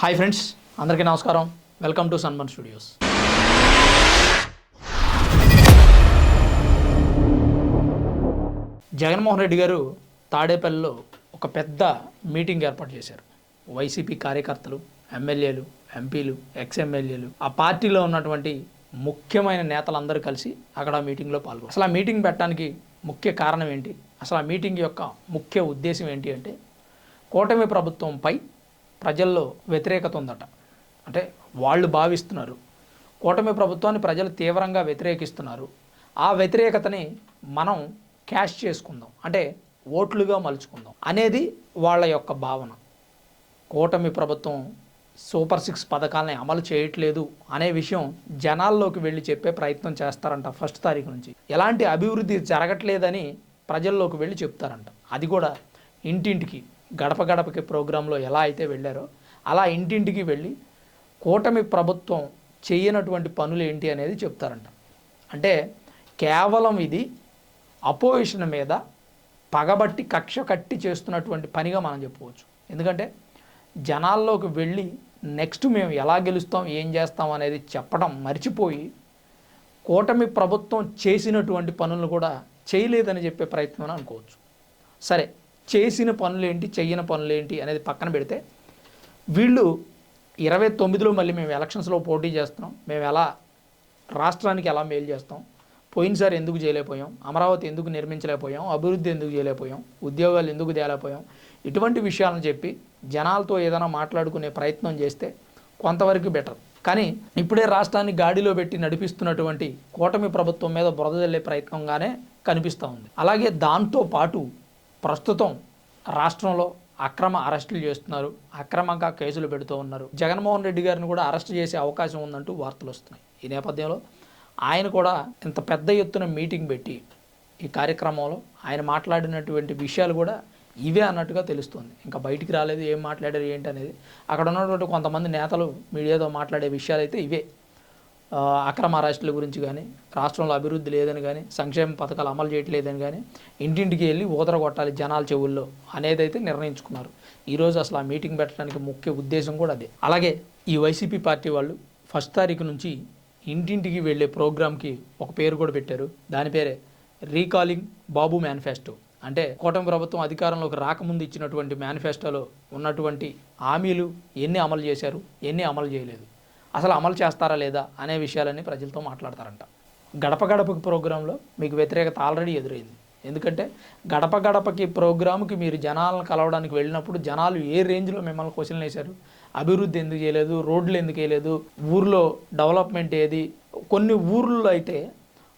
Hi friends అందరికీ నమస్కారం. Welcome to Sanman Studios Jaganmohan Reddy garu తాడేపల్లిలో ఒక పెద్ద మీటింగ్ ఏర్పాటు చేశారు. వైసీపీ కార్యకర్తలు ఎమ్మెల్యేలు ఎంపీలు ఎక్స్ ఎమ్మెల్యేలు ఆ పార్టీలో ఉన్నటువంటి ముఖ్యమైన నేతలందరూ కలిసి అక్కడ ఆ మీటింగ్లో పాల్గొన్నారు. అసలు ఆ మీటింగ్ పెట్టడానికి ముఖ్య కారణం ఏంటి? అసలు ఆ మీటింగ్ యొక్క ముఖ్య ఉద్దేశం ఏంటి అంటే కూటమి ప్రభుత్వంపై ప్రజల్లో వ్యతిరేకత ఉందట. అంటే వాళ్ళు భావిస్తున్నారు. కూటమి ప్రభుత్వాన్ని ప్రజలు తీవ్రంగా వ్యతిరేకిస్తున్నారు. ఆ వ్యతిరేకతని మనం క్యాష్ చేసుకుందాం. అంటే ఓట్లుగా మలుచుకుందాం అనేది వాళ్ళ యొక్క భావన. కూటమి ప్రభుత్వం సూపర్ సిక్స్ పథకాలని అమలు చేయట్లేదు అనే విషయం జనాల్లోకి వెళ్ళి చెప్పే ప్రయత్నం చేస్తారంట ఫస్ట్ తారీఖు నుంచి. ఎలాంటి అభివృద్ధి జరగట్లేదని ప్రజల్లోకి వెళ్ళి చెప్తారంట. అది కూడా ఇంటింటికి గడప గడపకి ప్రోగ్రాంలో ఎలా అయితే వెళ్ళారో అలా ఇంటింటికి వెళ్ళి కూటమి ప్రభుత్వం చేయనటువంటి పనులు ఏంటి అనేది చెప్తారంట. అంటే కేవలం ఇది అపోజిషన్ మీద పగబట్టి కక్ష కట్టి చేస్తున్నటువంటి పనిగా మనం చెప్పవచ్చు ఎందుకంటే జనాల్లోకి వెళ్ళి నెక్స్ట్ మేము ఎలా గెలుస్తాం ఏం చేస్తాం అనేది చెప్పడం మర్చిపోయి కూటమి ప్రభుత్వం చేసినటువంటి పనులు కూడా చేయలేదని చెప్పే ప్రయత్నం అని అనుకోవచ్చు. సరే చేసిన పనులేంటి చెయ్యని పనులేంటి అనేది పక్కన పెడితే వీళ్ళు ఇరవై తొమ్మిదిలో మళ్ళీ మేము ఎలక్షన్స్లో పోటీ చేస్తున్నాం. మేము ఎలా రాష్ట్రానికి ఎలా మేలు చేస్తాం? పోయినసారి ఎందుకు చేయలేకపోయాం? అమరావతి ఎందుకు నిర్మించలేకపోయాం? అభివృద్ధి ఎందుకు చేయలేకపోయాం? ఉద్యోగాలు ఎందుకు తేలేకపోయాం? ఇటువంటి విషయాలను చెప్పి జనాలతో ఏదైనా మాట్లాడుకునే ప్రయత్నం చేస్తే కొంతవరకు బెటర్. కానీ ఇప్పుడే రాష్ట్రాన్ని గాడిలో పెట్టి నడిపిస్తున్నటువంటి కూటమి ప్రభుత్వం మీద బురద జల్లే ప్రయత్నంగానే కనిపిస్తూ ఉంది. అలాగే దాంతో పాటు ప్రస్తుతం రాష్ట్రంలో అక్రమ అరెస్టులు చేస్తున్నారు. అక్రమంగా కేసులు పెడుతూ ఉన్నారు. జగన్మోహన్ రెడ్డి గారిని కూడా అరెస్ట్ చేసే అవకాశం ఉందంటూ వార్తలు వస్తున్నాయి. ఈ నేపథ్యంలో ఆయన కూడా ఇంత పెద్ద ఎత్తున మీటింగ్ పెట్టి ఈ కార్యక్రమంలో ఆయన మాట్లాడినటువంటి విషయాలు కూడా ఇవే అన్నట్టుగా తెలుస్తుంది. ఇంకా బయటికి రాలేదు ఏం మాట్లాడారు ఏంటి అనేది అక్కడ ఉన్నటువంటి కొంతమంది నేతలు మీడియాతో మాట్లాడే విషయాలు అయితే ఇవే. అక్రమ అరెస్టుల గురించి కానీ రాష్ట్రంలో అభివృద్ధి లేదని కానీ సంక్షేమ పథకాలు అమలు చేయట్లేదని కానీ ఇంటింటికి వెళ్ళి ఊదర కొట్టాలి జనాల చెవుల్లో అనేది అయితే నిర్ణయించుకున్నారు ఈరోజు అసలు ఆ మీటింగ్ పెట్టడానికి ముఖ్య ఉద్దేశం కూడా అదే. అలాగే ఈ వైసీపీ పార్టీ వాళ్ళు ఫస్ట్ తారీఖు నుంచి ఇంటింటికి వెళ్ళే ప్రోగ్రామ్కి ఒక పేరు కూడా పెట్టారు. దాని పేరే రీకాలింగ్ బాబు మేనిఫెస్టో. అంటే కూటమి ప్రభుత్వం అధికారంలోకి రాకముందు ఇచ్చినటువంటి మేనిఫెస్టోలో ఉన్నటువంటి హామీలు ఎన్ని అమలు చేశారు ఎన్ని అమలు చేయలేదు. అసలు అమలు చేస్తారా లేదా అనే విషయాలన్నీ ప్రజలతో మాట్లాడతారంట. గడప గడపకి ప్రోగ్రాంలో మీకు వ్యతిరేకత ఆల్రెడీ ఎదురైంది. ఎందుకంటే గడప గడపకి ప్రోగ్రామ్కి మీరు జనాలను కలవడానికి వెళ్ళినప్పుడు జనాలు ఏ రేంజ్లో మిమ్మల్ని క్వశ్చన్లు వేశారు? అభివృద్ధి ఎందుకు చేయలేదు? రోడ్లు ఎందుకు వేయలేదు? ఊర్లో డెవలప్మెంట్ ఏది? కొన్ని ఊర్లలో అయితే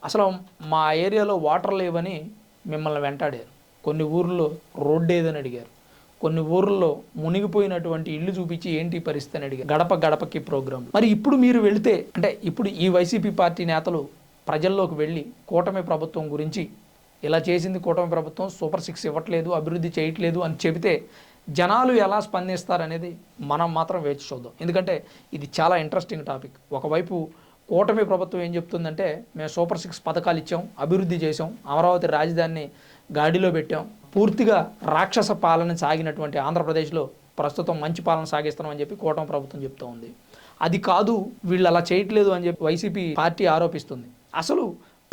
అసలు మా ఏరియాలో వాటర్ లేవని మిమ్మల్ని వెంటాడారు. కొన్ని ఊర్లో రోడ్డు ఏదని అడిగారు. కొన్ని ఊర్లలో మునిగిపోయినటువంటి ఇల్లు చూపించి ఏంటి పరిస్థితి అని అడిగారు. గడప గడపకి ప్రోగ్రాం. మరి ఇప్పుడు మీరు వెళితే అంటే ఇప్పుడు ఈ వైసీపీ పార్టీ నేతలు ప్రజల్లోకి వెళ్ళి కూటమి ప్రభుత్వం గురించి ఇలా చేసింది కూటమి ప్రభుత్వం సూపర్ సిక్స్ ఇవ్వట్లేదు అభివృద్ధి చేయట్లేదు అని చెబితే జనాలు ఎలా స్పందిస్తారనేది మనం మాత్రం వేచి చూద్దాం. ఎందుకంటే ఇది చాలా ఇంట్రెస్టింగ్ టాపిక్ ఒకవైపు కూటమి ప్రభుత్వం ఏం చెప్తుందంటే మేము సూపర్ సిక్స్ పథకాలు ఇచ్చాం అభివృద్ధి చేసాం అమరావతి రాజధానిని గాడిలో పెట్టాం పూర్తిగా రాక్షస పాలన సాగినటువంటి ఆంధ్రప్రదేశ్లో ప్రస్తుతం మంచి పాలన సాగిస్తున్నామని చెప్పి కూటమి ప్రభుత్వం చెప్తూ ఉంది. అది కాదు వీళ్ళు అలా చేయట్లేదు అని చెప్పి వైసీపీ పార్టీ ఆరోపిస్తుంది. అసలు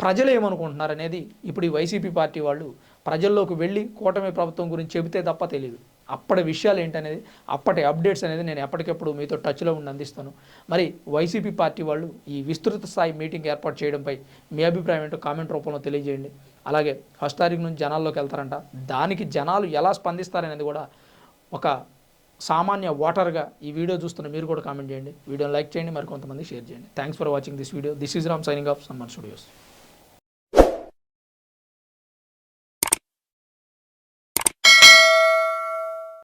ప్రజలు ఏమనుకుంటున్నారు అనేది ఇప్పుడు ఈ వైసీపీ పార్టీ వాళ్ళు ప్రజల్లోకి వెళ్ళి కూటమి ప్రభుత్వం గురించి చెబితే తప్ప తెలియదు అప్పటి విషయాలు ఏంటనేది అప్పటి అప్డేట్స్ అనేది నేను ఎప్పటికెప్పుడు మీతో టచ్లో ఉండి అందిస్తాను. మరి వైసీపీ పార్టీ వాళ్ళు ఈ విస్తృత స్థాయి మీటింగ్ ఏర్పాటు చేయడంపై మీ అభిప్రాయం ఏంటో కామెంట్ రూపంలో తెలియజేయండి. అలాగే ఫస్ట్ తారీఖు నుంచి జనాల్లోకి వెళ్తారంట. దానికి జనాలు ఎలా స్పందిస్తారనేది కూడా ఒక సామాన్య ఓటర్గా ఈ వీడియో చూస్తున్న మీరు కూడా కామెంట్ చేయండి. వీడియోని లైక్ చేయండి మరి కొంతమంది షేర్ చేయండి. Thanks for watching this video this is Ram signing off Summer Studios